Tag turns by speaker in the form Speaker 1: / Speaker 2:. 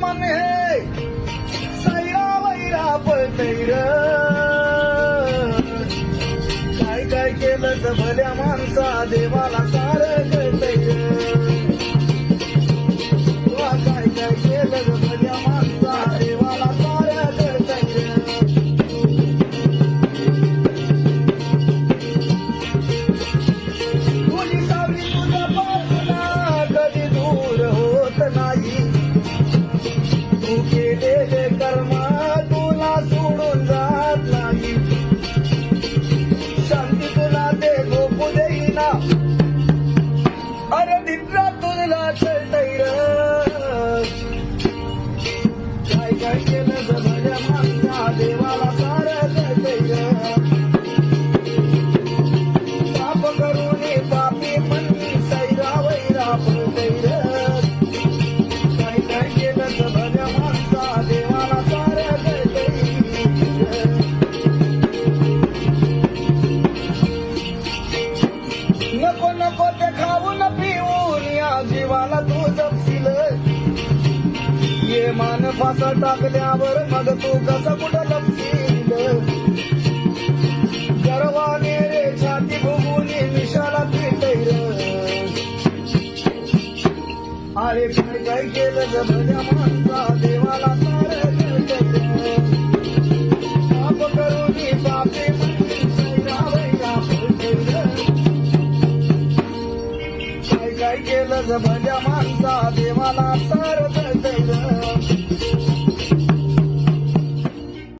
Speaker 1: हे सैरा वैरा पळतैर काय काय केलं भल्या माणसा देवाला तुला चढतैर काय काय केलं तर ये मान फासा टाकल्यावर मग तू कसं कुठं लपशील? गर्वाने रे छाती भुगून मिशाला पिटैर अरे काय काय केलं ग माणसा देवाला पाप करूनी पापे काय काय केलं ग माणसा देवाला सार